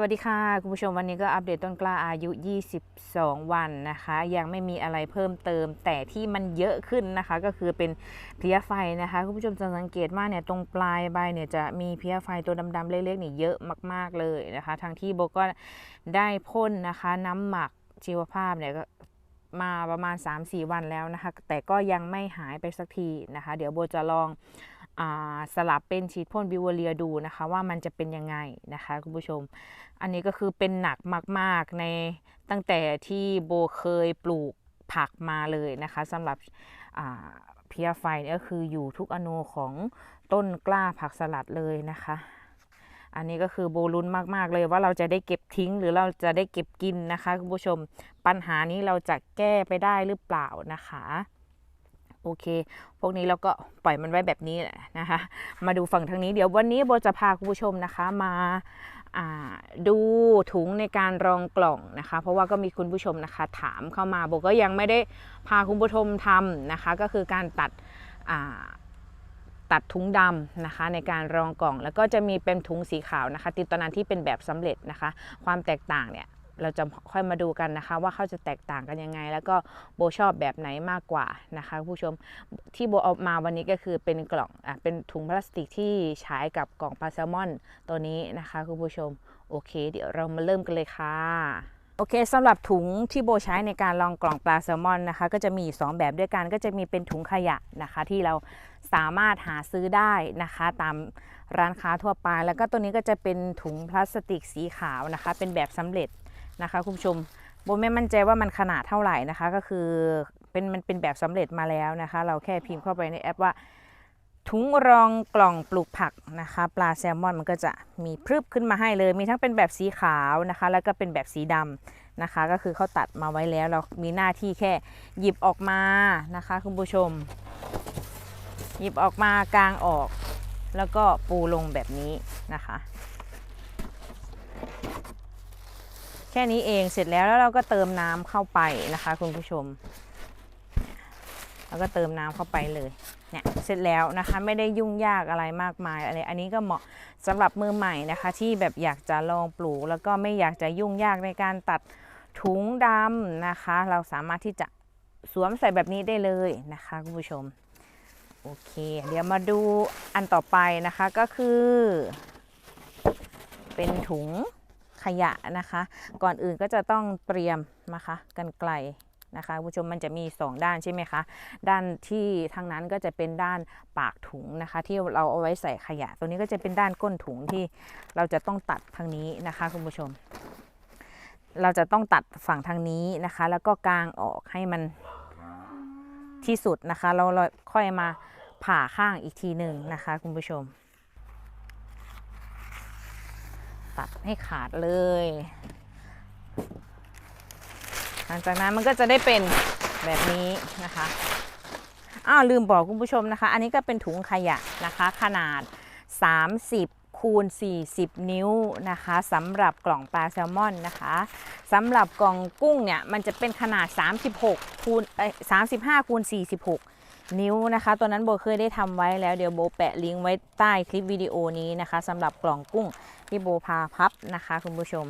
วัสดีค่ะ คุณผู้ชมวันนี้ก็อัปเดตต้นกล้าอายุ 22 วันนะคะ ยังไม่มีอะไรเพิ่มเติม แต่ที่มันเยอะขึ้นนะคะ ก็คือเป็นเพลี้ยไฟนะคะ คุณผู้ชมจะสังเกตว่าเนี่ยตรงปลายใบเนี่ยจะมีเพลี้ยไฟตัวดำๆเล็กๆนี่เยอะมากๆเลยนะคะทั้งที่โบก็ได้พ่นนะคะ น้ำหมักชีวภาพเนี่ยก็มาประมาณ 3-4 วันแล้วนะคะ แต่ก็ยังไม่หายไปสักทีนะคะ เดี๋ยวโบจะลอง สลับเป็นฉีดพ่นบิวเรียดูนะคะ ว่ามันจะเป็นยังไงนะคะคุณผู้ชม อันนี้ก็คือเป็นหนักมาก ๆ ในตั้งแต่ที่โบเคยปลูกผักมาเลยนะคะสำหรับเพียไฟนี่ก็คืออยู่ทุกอนูของต้นกล้าผักสลัดเลยนะคะ อันนี้ก็คือโบลุ้นมากๆเลยว่าเราจะได้เก็บทิ้งหรือเราจะได้เก็บกินนะคะคุณผู้ชมปัญหานี้เราจะแก้ไปได้หรือเปล่านะคะ โอเค พวกนี้เราก็ปล่อยมันไว้แบบนี้แหละนะคะ มาดูฝั่งทางนี้เดี๋ยววันนี้โบจะพาคุณผู้ชมนะคะมาดูถุงในการรองกล่องนะคะ เพราะว่าก็มีคุณผู้ชมนะคะถามเข้ามาโบก็ยังไม่ได้พาคุณผู้ชมทำนะคะ ก็คือการตัดตัดถุงดำนะคะในการรองกล่อง แล้วก็จะมีเป็นถุงสีขาวนะคะติดตอนนั้นที่เป็นแบบสำเร็จนะคะ ความแตกต่างเนี่ย เราจะค่อยมาดูกันนะคะ ว่าเขาจะแตกต่างกันยังไง แล้วก็โบชอบแบบไหนมากกว่านะคะ ผู้ชมที่โบเอามาวันนี้ก็คือเป็นกล่องอะเป็นถุงพลาสติกที่ใช้กับกล่องปลาแซลมอนตัวนี้นะคะคุณผู้ชมโอเค เดี๋ยวเรามาเริ่มกันเลยค่ะโอเคสำหรับถุงที่โบใช้ในการลองกล่องปลาแซลมอนนะคะ ก็จะมีอยู่สองแบบด้วยกัน ก็จะมีเป็นถุงขยะนะคะ ที่เราสามารถหาซื้อได้นะคะ ตามร้านค้าทั่วไป แล้วก็ตัวนี้ก็จะเป็นถุงพลาสติกสีขาวนะคะ เป็นแบบสำเร็จ นะคะคุณผู้ชมโบไม่มั่นใจว่ามันขนาดเท่าไหร่นะคะ ก็คือเป็นมันเป็นแบบสำเร็จมาแล้วนะคะ เราแค่พิมพ์เข้าไปในแอปว่า ถุงรองกล่องปลูกผักนะคะ ปลาแซลมอนมันก็จะมีพรึบขึ้นมาให้เลย มีทั้งเป็นแบบสีขาวนะคะ แล้วก็เป็นแบบสีดำนะคะ ก็คือเขาตัดมาไว้แล้ว เรามีหน้าที่แค่หยิบออกมานะคะคุณผู้ชม หยิบออกมากลางออก แล้วก็ปูลงแบบนี้นะคะ แค่นี้เองเสร็จแล้วแล้วเราก็เติมน้ำเข้าไปนะคะ คุณผู้ชม แล้วก็เติมน้ำเข้าไปเลยเนี่ยเสร็จแล้วนะคะไม่ได้ยุ่งยากอะไรมากมายอะไรอันนี้ก็เหมาะสำหรับมือใหม่นะคะ ที่แบบอยากจะลองปลูก แล้วก็ไม่อยากจะยุ่งยากในการตัดถุงดำนะคะ เราสามารถที่จะสวมใส่แบบนี้ได้เลยนะคะคุณผู้ชมโอเค เดี๋ยวมาดูอันต่อไปนะคะก็คือ เป็นถุง ขยะนะคะ ก่อนอื่นก็จะต้องเตรียมนะคะกันไกลนะคะคุณผู้ชมมันจะมี 2 ด้านใช่ไหมคะ ด้านที่ทางนั้นก็จะเป็นด้านปากถุงนะคะ ที่เราเอาไว้ใส่ขยะ ตัวนี้ก็จะเป็นด้านก้นถุงที่เราจะต้องตัดทางนี้นะคะคุณผู้ชม เราจะต้องตัดฝั่งทางนี้นะคะ แล้วก็กางออกให้มันที่สุดนะคะ เราค่อยมาผ่าข้างอีกทีหนึ่งนะคะ คุณผู้ชม ตัดให้ขาดเลย หลังจากนั้นมันก็จะได้เป็นแบบนี้นะคะอ้าวลืมบอกคุณผู้ชมนะคะ อันนี้ก็เป็นถุงขยะนะคะ ขนาด 30 คูณ 40 นิ้วนะคะสำหรับกล่องปลาแซลมอนนะคะสำหรับกล่องกุ้งเนี่ย มันจะเป็นขนาด 36 คูณเอ้ย35 คูณ 46 นิ้วนะคะ ตัวนั้นโบเคยได้ทำไว้แล้วเดี๋ยวโบแปะลิงก์ไว้ใต้คลิปวิดีโอนี้นะคะสำหรับกล่องกุ้ง ที่โบพาพับนะคะคุณผู้ชม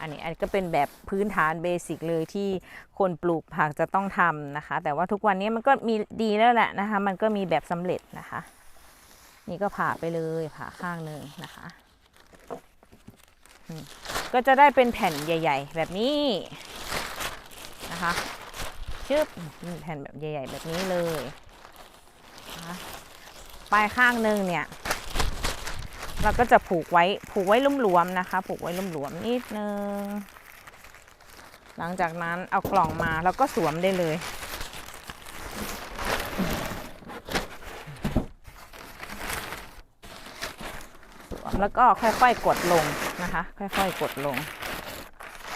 อันนี้อันนี้ก็เป็นแบบพื้นฐานเบสิกเลยที่คนปลูกผักจะต้องทำนะคะ แต่ว่าทุกวันนี้มันก็มีดีแล้วแหละนะคะ มันก็มีแบบสำเร็จนะคะ นี่ก็ผ่าไปเลยผ่าข้างหนึ่งนะคะก็จะได้เป็นแผ่นใหญ่ ๆ แบบนี้นะคะชึบแผ่นแบบใหญ่ ๆ แบบนี้เลยนะะปลายข้างหนึ่งเนี่ย เราก็จะผูกไว้ผูกไว้ลุ่มหลวมๆนะคะ ผูกไว้ลุ่มหลวมๆนิดนึง หลังจากนั้นเอากล่องมาแล้วก็สวมได้เลย สวมแล้วก็ค่อยๆกดลงนะคะ ค่อยๆกดลง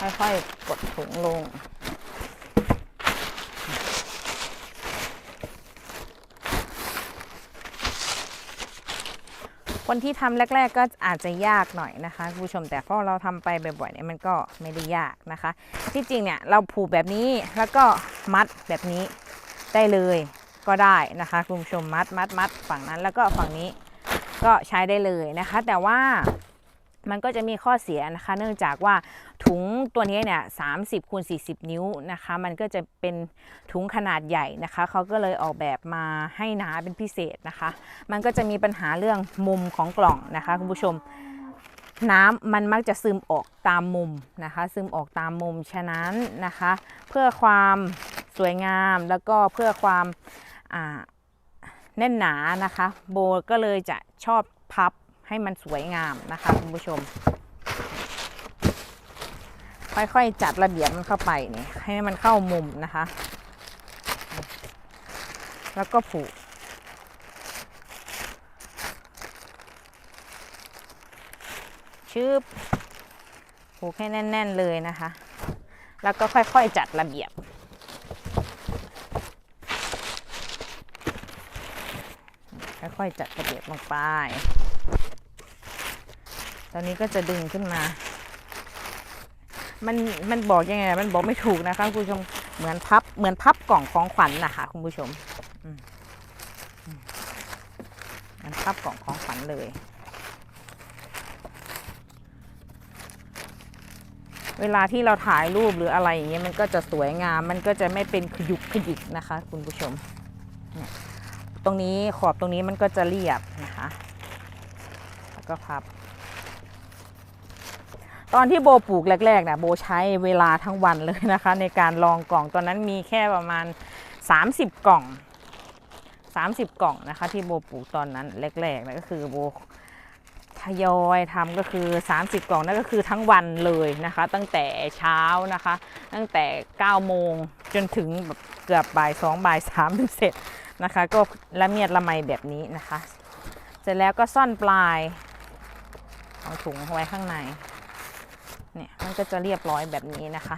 ค่อยๆกดถุงลง คนที่ทำแรก ๆ ก็อาจจะยากหน่อยนะคะคุณผู้ชมแต่พอเราทำไปบ่อยๆเนี่ยมันก็ไม่ได้ยากนะคะ ที่จริงเนี่ยเราผูกแบบนี้แล้วก็มัดแบบนี้ได้เลยก็ได้นะคะคุณผู้ชมมัดมัดมัดฝั่งนั้นแล้วก็ฝั่งนี้ก็ใช้ได้เลยนะคะ แต่ว่า มันก็จะมีข้อเสียนะคะ เนื่องจากว่าถุงตัวนี้เนี่ย30คูณ40นิ้วนะคะ มันก็จะเป็นถุงขนาดใหญ่นะคะ เขาก็เลยออกแบบมาให้หนาเป็นพิเศษนะคะ มันก็จะมีปัญหาเรื่องมุมของกล่องนะคะคุณผู้ชม น้ำมันมักจะซึมออกตามมุมนะคะ ซึมออกตามมุม ฉะนั้นนะคะ เพื่อความสวยงามแล้วก็เพื่อความแน่นหนานะคะ โบก็เลยจะชอบพับ ให้มันสวยงามนะคะคุณผู้ชม ค่อยๆจัดระเบียบมันเข้าไปนี่ให้มันเข้ามุมนะคะ แล้วก็ผูกชืบผูกให้แน่น ๆ เลยนะคะ แล้วก็ค่อยๆจัดระเบียบ ค่อยๆจัดระเบียบลงไป ตอนนี้ก็จะดึงขึ้นมา มันมันบอกยังไง มันบอกไม่ถูกนะคะคุณผู้ชม เหมือนพับเหมือนพับกล่องของขวัญนะคะคุณผู้ชมมันพับกล่องของขวัญเลย เวลาที่เราถ่ายรูปหรืออะไรอย่างเงี้ยมันก็จะสวยงาม มันก็จะไม่เป็นขยุกขยิกนะคะ คุณผู้ชม ตรงนี้ขอบตรงนี้มันก็จะเรียบนะคะ แล้วก็พับ ตอนที่โบปลูกแรกๆนี่ยโบใช้เวลาทั้งวันเลยนะคะ ในการลองกล่องตอนนั้นมีแค่ประมาณ 30 กล่อง 30 กล่องนะคะ ที่โบปลูกตอนนั้นแรกๆนะก็คือโบทยอยทำก็คือ 30 กล่องนั่นก็คือทั้งวันเลยนะคะ ตั้งแต่เช้านะคะ ตั้งแต่ 9 โมงจนถึงแบบเกือบบ่าย2บ่าย3ถึงเสร็จนะคะ ก็ละเมียดละไมแบบนี้นะคะ เสร็จแล้วก็ซ่อนปลายเอาถุงไว้ข้างใน เนี่ยมันก็จะเรียบร้อยแบบนี้นะคะ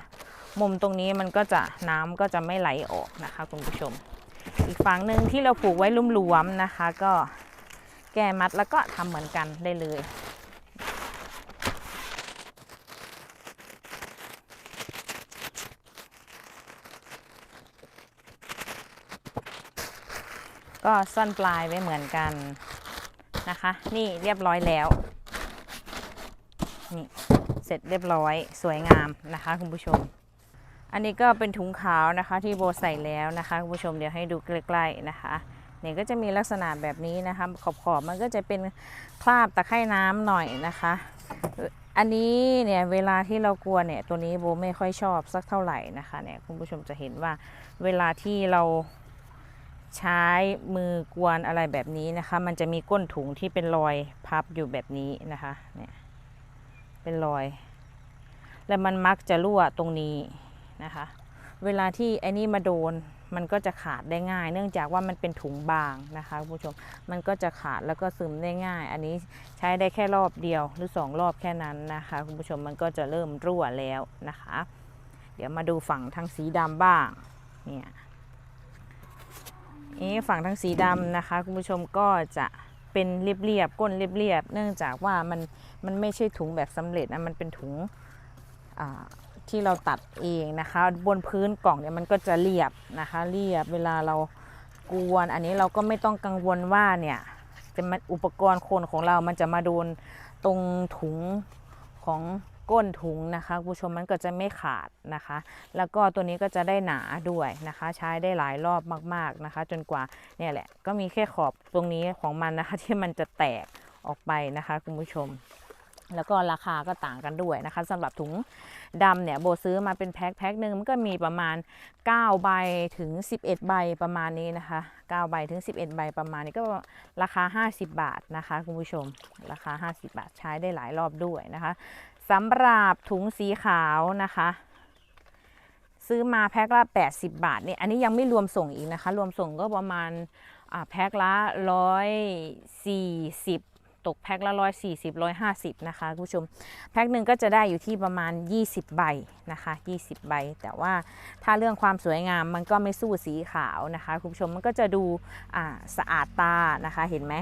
มุมตรงนี้มันก็จะน้ำก็จะไม่ไหลออกนะคะคุณผู้ชม อีกฝั่งหนึ่งที่เราผูกไว้ลุ่มหลวมๆนะคะ ก็แก้มัดแล้วก็ทำเหมือนกันได้เลยก็ซ่อนปลายไว้เหมือนกันนะคะ นี่เรียบร้อยแล้ว นี่ เสร็จเรียบร้อยสวยงามนะคะคุณผู้ชม อันนี้ก็เป็นถุงขาวนะคะที่โบใส่แล้วนะคะคุณผู้ชมเดี๋ยวให้ดูใกล้ๆนะคะเนี่ยก็จะมีลักษณะแบบนี้นะคะขอบๆมันก็จะเป็นคราบตะไคร่น้ำหน่อยนะคะ อันนี้เนี่ยเวลาที่เรากลัวเนี่ยตัวนี้โบไม่ค่อยชอบสักเท่าไหร่นะคะเนี่ยคุณผู้ชมจะเห็นว่าเวลาที่เราใช้มือกวนอะไรแบบนี้นะคะ มันจะมีก้นถุงที่เป็นรอยพับอยู่แบบนี้นะคะเนี่ย เป็นรอย และมันมักจะรั่วตรงนี้นะคะ เวลาที่ไอ้นี่มาโดนมันก็จะขาดได้ง่าย เนื่องจากว่ามันเป็นถุงบางนะคะคุณผู้ชม มันก็จะขาดแล้วก็ซึมได้ง่าย อันนี้ใช้ได้แค่รอบเดียวหรือสองรอบแค่นั้นนะคะคุณผู้ชมมันก็จะเริ่มรั่วแล้วนะคะ เดี๋ยวมาดูฝั่งทางสีดำบ้างเนี่ยนี่ฝั่งทางสีดำนะคะคุณผู้ชมก็จะ เป็นเรียบๆก้นเรียบๆเนื่องจากว่ามันมันไม่ใช่ถุงแบบสำเร็จนะมันเป็นถุงที่เราตัดเองนะคะ บนพื้นกล่องเนี่ยมันก็จะเรียบนะคะ เรียบเวลาเรากวน อันนี้เราก็ไม่ต้องกังวลว่าเนี่ยจะมาอุปกรณ์คนของเรามันจะมาโดนตรงถุงของ ก้นถุงนะคะผู้ชมมันก็จะไม่ขาดนะคะ แล้วก็ตัวนี้ก็จะได้หนาด้วยนะคะ ใช้ได้หลายรอบมากๆนะคะ จนกว่าเนี่ยแหละก็มีแค่ขอบตรงนี้ของมันนะคะที่มันจะแตกออกไปนะคะคุณผู้ชมแล้วก็ราคาก็ต่างกันด้วยนะคะสำหรับถุงดำเนี่ยโบซื้อมาเป็นแพ็คแพ็คหนึ่งมันก็มีประมาณ 9 ใบถึง 11 ใบประมาณนี้นะคะ9ใบถึง 11 ใบประมาณนี้ก็ราคา 50 บาทนะคะคุณผู้ชมราคา 50 บาทใช้ได้หลายรอบด้วยนะคะ สำหรับถุงสีขาวนะคะ ซื้อมาแพ็คละ 80 บาทเนี่ยอันนี้ยังไม่รวมส่งอีกนะคะ รวมส่งก็ประมาณอ่าแพ็คละ 140 ตกแพ็คละ 140 150 นะคะคุณผู้ชม แพ็คหนึ่งก็จะได้อยู่ที่ประมาณ 20 ใบนะคะ 20 ใบ แต่ว่าถ้าเรื่องความสวยงามมันก็ไม่สู้สีขาวนะคะคุณผู้ชมมันก็จะดูอ่าสะอาดตานะคะเห็นไหม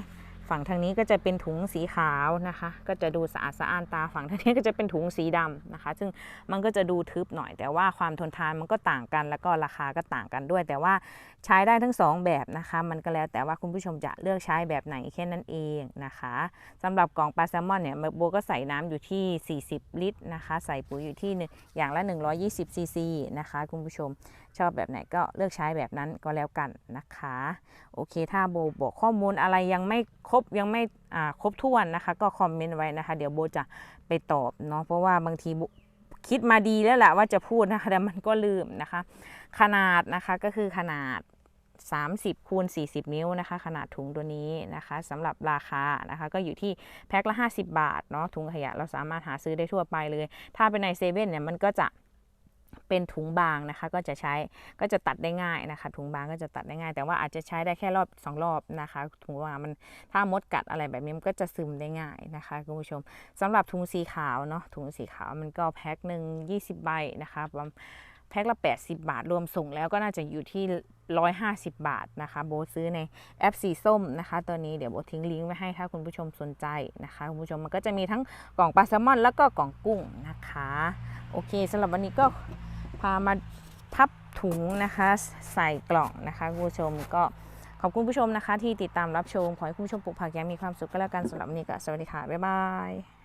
ฝั่งทางนี้ก็จะเป็นถุงสีขาวนะคะ ก็จะดูสะอาดสะอ้านตาฝั่งทางนี้ก็จะเป็นถุงสีดำนะคะ ซึ่งมันก็จะดูทึบหน่อย แต่ว่าความทนทานมันก็ต่างกัน แล้วก็ราคาก็ต่างกันด้วย แต่ว่าใช้ได้ทั้งสองแบบนะคะ มันก็แล้วแต่ว่าคุณผู้ชมจะเลือกใช้แบบไหนแค่นั้นเองนะคะสำหรับกล่องปลาแซลมอนเนี่ยโบก็ใส่น้ำอยู่ที่ 40 ลิตรนะคะ ใส่ปุ๋ยอยู่ที่หนึ่งอย่างละ 120ซีซีนะคะ คุณผู้ชมชอบแบบไหนก็เลือกใช้แบบนั้นก็แล้วกันนะคะ โอเค ถ้าโบบอกข้อมูลอะไรยังไม่ครบยังไม่ครบถ้วนนะคะ ก็คอมเมนต์ไว้นะคะ เดี๋ยวโบจะไปตอบเนาะเพราะว่าบางทีคิดมาดีแล้วแหละว่าจะพูดนะคะแต่มันก็ลืมนะคะ ขนาดนะคะก็คือขนาด 30คูณ40 นิ้วนะคะ ขนาดถุงตัวนี้นะคะสำหรับราคานะคะก็อยู่ที่แพ็คละ 50 บาทเนาะถุงขยะเราสามารถหาซื้อได้ทั่วไปเลย ถ้าเป็นในเซเว่นเนี่ยมันก็จะ เป็นถุงบางนะคะ ก็จะใช้ก็จะตัดได้ง่ายนะคะ ถุงบางก็จะตัดได้ง่าย แต่ว่าอาจจะใช้ได้แค่รอบสองรอบนะคะ ถุงบางมันถ้ามดกัดอะไรแบบนี้มันก็จะซึมได้ง่ายนะคะคุณผู้ชมสำหรับถุงสีขาวเนาะถุงสีขาวมันก็แพ็คหนึ่ง20 ใบนะคะระมแพ็คละ 80 บาท รวมส่งแล้วก็น่าจะอยู่ที่ 150 บาทนะคะ โบซื้อในแอปสีส้มนะคะ ตัวนี้เดี๋ยวโบททิ้งลิงก์ไว้ให้ถ้าคุณผู้ชมสนใจนะคะ คุณผู้ชมมันก็จะมีทั้งกล่องปลาแซลมอนแล้วก็กล่องกุ้งนะคะ โอเคสำหรับวันนี้ก็ พามาพับถุงนะคะ ใส่กล่องนะคะคุณผู้ชมก็ขอบคุณผู้ชมนะคะ ที่ติดตามรับชม ขอให้คุณผู้ชมปลูกผักอย่างมีความสุขก็แล้วกันสำหรับวันนี้ก็สวัสดีค่ะ บ๊ายบาย